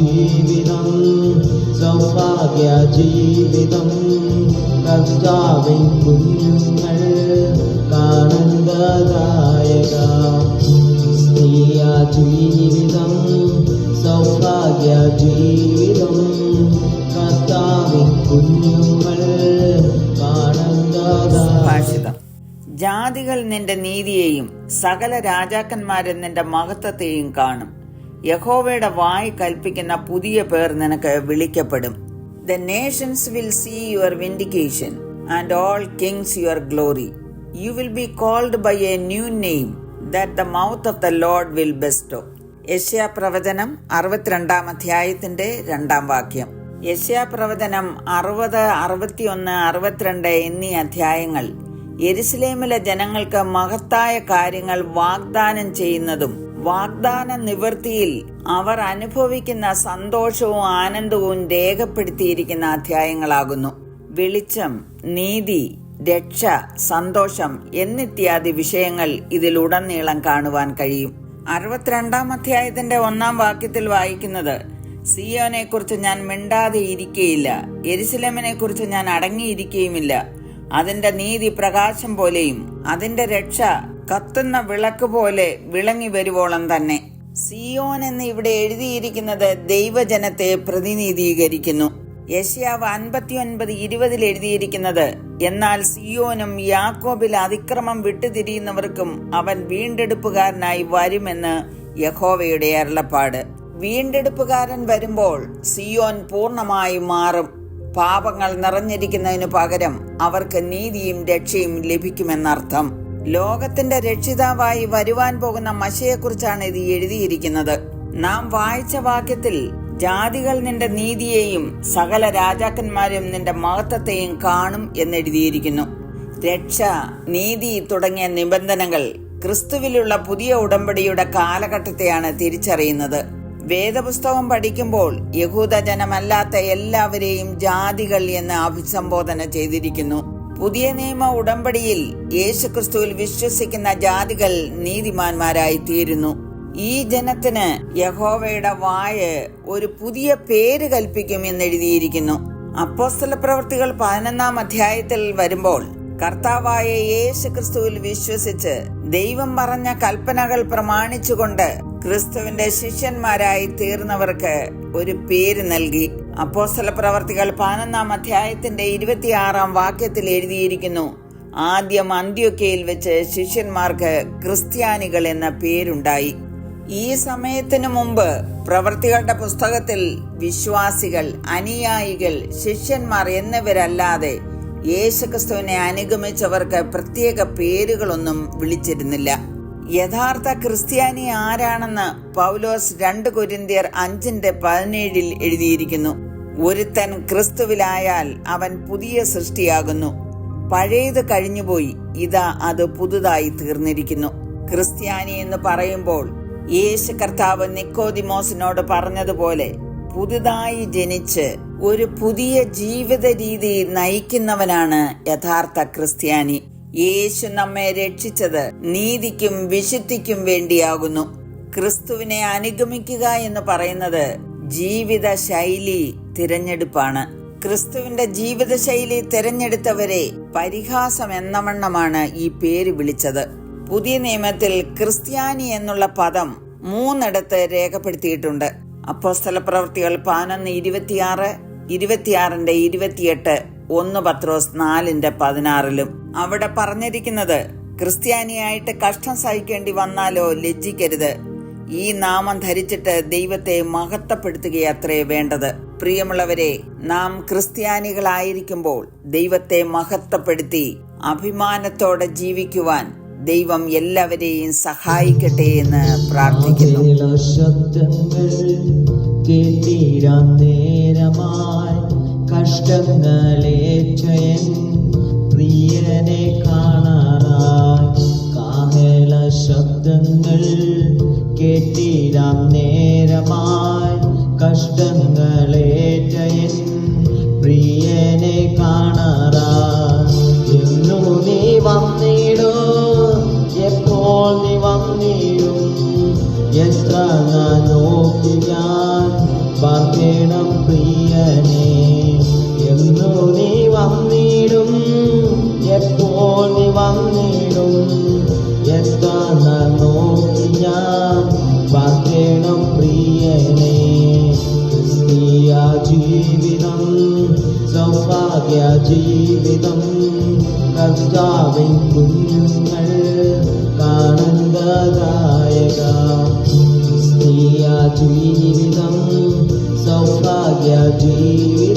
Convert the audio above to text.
ജീവിതം സൗഭാഗ്യ ജീവിതം. കർത്താവിൻ കുഞ്ഞുങ്ങൾ കാണുന്നതായക. സ്ത്രീയ ജീവിതം സൗഭാഗ്യ ജീവിതം. കർത്താവിൻ കുഞ്ഞുങ്ങൾ കാണുന്നതായ ജാതികൾ നിന്റെ നീതിയെയും സകല രാജാക്കന്മാരും നിന്റെ മഹത്വത്തെയും കാണും. യഹോവയുടെ വായി കൽപ്പിക്കുന്ന പുതിയ പേർ നിനക്ക് വിളിക്കപ്പെടും. The nations will see your vindication and all kings your glory you will be called by a new name that the mouth of the Lord will bestow യശ്യാ പ്രവചനം അറുപത്തിരണ്ടാം അധ്യായത്തിന്റെ രണ്ടാം വാക്യം. യശ്യാ പ്രവചനം അറുപത് അറുപത്തിയൊന്ന് അറുപത്തിരണ്ട് എന്നീ അധ്യായങ്ങൾ എരുസലേമിലെ ജനങ്ങൾക്ക് മഹത്തായ കാര്യങ്ങൾ വാഗ്ദാനം ചെയ്യുന്നതും വാഗ്ദാന നിവൃത്തിയിൽ അവർ അനുഭവിക്കുന്ന സന്തോഷവും ആനന്ദവും രേഖപ്പെടുത്തിയിരിക്കുന്ന അധ്യായങ്ങളാകുന്നു. വെളിച്ചം നീതി രക്ഷ സന്തോഷം എന്നിത്യാദി വിഷയങ്ങൾ ഇതിലുടനീളം കാണുവാൻ കഴിയും. അറുപത്തിരണ്ടാം അധ്യായത്തിന്റെ ഒന്നാം വാക്യത്തിൽ വായിക്കുന്നത് സിയോനെ കുറിച്ച് ഞാൻ മിണ്ടാതെ ഇരിക്കയില്ല എരിശിലമിനെ കുറിച്ച് ഞാൻ അടങ്ങിയിരിക്കുകയുമില്ല അതിന്റെ നീതി പ്രകാശം പോലെയും അതിന്റെ രക്ഷ കത്തുന്ന വിളക്ക് പോലെ വിളങ്ങി വരുവോളം തന്നെ. സിയോൻ എന്ന് ഇവിടെ എഴുതിയിരിക്കുന്നത് ദൈവജനത്തെ പ്രതിനിധീകരിക്കുന്നു. യശ്യാവ് അൻപത്തിയൊൻപത് ഇരുപതിൽ എഴുതിയിരിക്കുന്നത് എന്നാൽ സിയോനും യാക്കോബിൽ അതിക്രമം വിട്ടുതിരിയുന്നവർക്കും അവൻ വീണ്ടെടുപ്പുകാരനായി വരുമെന്ന് യഹോവയുടെ അരുളപ്പാട്. വീണ്ടെടുപ്പുകാരൻ വരുമ്പോൾ സിയോൻ പൂർണമായി മാറും. പാപങ്ങൾ നിറഞ്ഞിരിക്കുന്നതിനു പകരം അവർക്ക് നീതിയും രക്ഷയും ലഭിക്കുമെന്നർത്ഥം. ലോകത്തിന്റെ രക്ഷിതാവായി വരുവാൻ പോകുന്ന മഷയെക്കുറിച്ചാണ് ഇത് എഴുതിയിരിക്കുന്നത്. നാം വായിച്ച വാക്യത്തിൽ ജാതികൾ നിന്റെ നീതിയെയും സകല രാജാക്കന്മാരും നിന്റെ മഹത്വത്തെയും കാണും എന്നെഴുതിയിരിക്കുന്നു. രക്ഷ നീതി തുടങ്ങിയ നിബന്ധനകൾ ക്രിസ്തുവിലുള്ള പുതിയ ഉടമ്പടിയുടെ കാലഘട്ടത്തെയാണ് തിരിച്ചറിയുന്നത്. വേദപുസ്തകം പഠിക്കുമ്പോൾ യഹൂദജനമല്ലാത്ത എല്ലാവരെയും ജാതികൾ എന്ന് അഭിസംബോധന ചെയ്തിരിക്കുന്നു. പുതിയ നിയമ ഉടമ്പടിയിൽ യേശുക്രിസ്തുവിൽ വിശ്വസിക്കുന്ന ജാതികൾ നീതിമാന്മാരായി തീരുന്നു ഈ ജനത്തിന് യഹോവയുടെ വായ ഒരു പുതിയ പേര് കൽപ്പിക്കും എന്നെഴുതിയിരിക്കുന്നു. അപ്പോസ്തല പ്രവൃത്തികൾ പതിനൊന്നാം അധ്യായത്തിൽ വരുമ്പോൾ കർത്താവായ യേശു ക്രിസ്തുവിൽ വിശ്വസിച്ച് ദൈവം പറഞ്ഞ കൽപ്പനകൾ പ്രമാണിച്ചുകൊണ്ട് ക്രിസ്തുവിന്റെ ശിഷ്യന്മാരായി തീർന്നവർക്ക് ഒരു പേര് നൽകി. അപ്പോസ്തല പ്രവർത്തികൾ പതിനൊന്നാം അധ്യായത്തിന്റെ ഇരുപത്തിയാറാം വാക്യത്തിൽ എഴുതിയിരിക്കുന്നു. ആദ്യം അന്ത്യൊക്കയിൽ വെച്ച് ശിഷ്യന്മാർക്ക് ക്രിസ്ത്യാനികൾ എന്ന പേരുണ്ടായി. ഈ സമയത്തിനു മുമ്പ് പ്രവർത്തികളുടെ പുസ്തകത്തിൽ വിശ്വാസികൾ അനുയായികൾ ശിഷ്യന്മാർ എന്നിവരല്ലാതെ യേശുക്രിസ്തുവിനെ അനുഗമിച്ചവർക്ക് പ്രത്യേക പേരുകളൊന്നും വിളിച്ചിരുന്നില്ല. യഥാർത്ഥ ക്രിസ്ത്യാനി ആരാണെന്ന് പൗലോസ് രണ്ട് കൊരിന്തിയർ അഞ്ചിന്റെ പതിനേഴിൽ എഴുതിയിരിക്കുന്നു. ഒരുത്തൻ ക്രിസ്തുവിലായാൽ അവൻ പുതിയ സൃഷ്ടിയാകുന്നു. പഴയത് കഴിഞ്ഞുപോയി ഇതാ അത് പുതുതായി തീർന്നിരിക്കുന്നു. ക്രിസ്ത്യാനി എന്ന് പറയുമ്പോൾ യേശു കർത്താവ് നിക്കോദിമോസിനോട് പറഞ്ഞതുപോലെ പുതുതായി ജനിച്ച് ഒരു പുതിയ ജീവിത രീതി നയിക്കുന്നവനാണ് യഥാർത്ഥ ക്രിസ്ത്യാനി. യേശു നമ്മെ രക്ഷിച്ചത് നീതിക്കും വിശുദ്ധിക്കും വേണ്ടിയാകുന്നു. ക്രിസ്തുവിനെ അനുഗമിക്കുക എന്ന് പറയുന്നത് ജീവിത ശൈലി തിരഞ്ഞെടുപ്പാണ്. ക്രിസ്തുവിന്റെ ജീവിതശൈലി തിരഞ്ഞെടുത്തവരെ പരിഹാസം എന്നവണ്ണമാണ് ഈ പേര് വിളിച്ചത്. പുതിയ നിയമത്തിൽ ക്രിസ്ത്യാനി എന്നുള്ള പദം മൂന്നിടത്ത് രേഖപ്പെടുത്തിയിട്ടുണ്ട്. അപ്പോസ്തല പ്രവൃത്തികൾ പതിനൊന്ന് ഇരുപത്തിയാറ് ഇരുപത്തിയാറിന്റെ ഇരുപത്തിയെട്ട് ഒന്ന് പത്രോസ് നാലിന്റെ പതിനാറിലും. അവിടെ പറഞ്ഞിരിക്കുന്നത് ക്രിസ്ത്യാനിയായിട്ട് കഷ്ടം സഹിക്കേണ്ടി വന്നാലോ ലജ്ജിക്കരുത്. ഈ നാമം ധരിച്ചിട്ട് ദൈവത്തെ മഹത്വപ്പെടുത്തുകയത്രേ വേണ്ടത്. പ്രിയമുള്ളവരെ നാം ക്രിസ്ത്യാനികളായിരിക്കുമ്പോൾ ദൈവത്തെ മഹത്വപ്പെടുത്തി അഭിമാനത്തോടെ ജീവിക്കുവാൻ ദൈവം എല്ലാവരെയും സഹായിക്കട്ടെ എന്ന് പ്രാർത്ഥിക്കുന്നു. കേട്ടീരാം പ്രിയനെ കാണാറായി. കാഹള ശബ്ദങ്ങൾ കേട്ടീരാം നേരമായി. കഷ്ടങ്ങളേറ്റയൻ വന്നിടും. എത്താന നോക്കി ഞാൻ പാർക്കണം പ്രിയനെ. ക്രിസ്തീയ ജീവിതം സൗഭാഗ്യ ജീവിതം കർത്താവിൻ കുഞ്ഞുങ്ങൾ കാണുന്നതായക. ക്രിസ്തീയ ജീവിതം സൗഭാഗ്യ ജീവിതം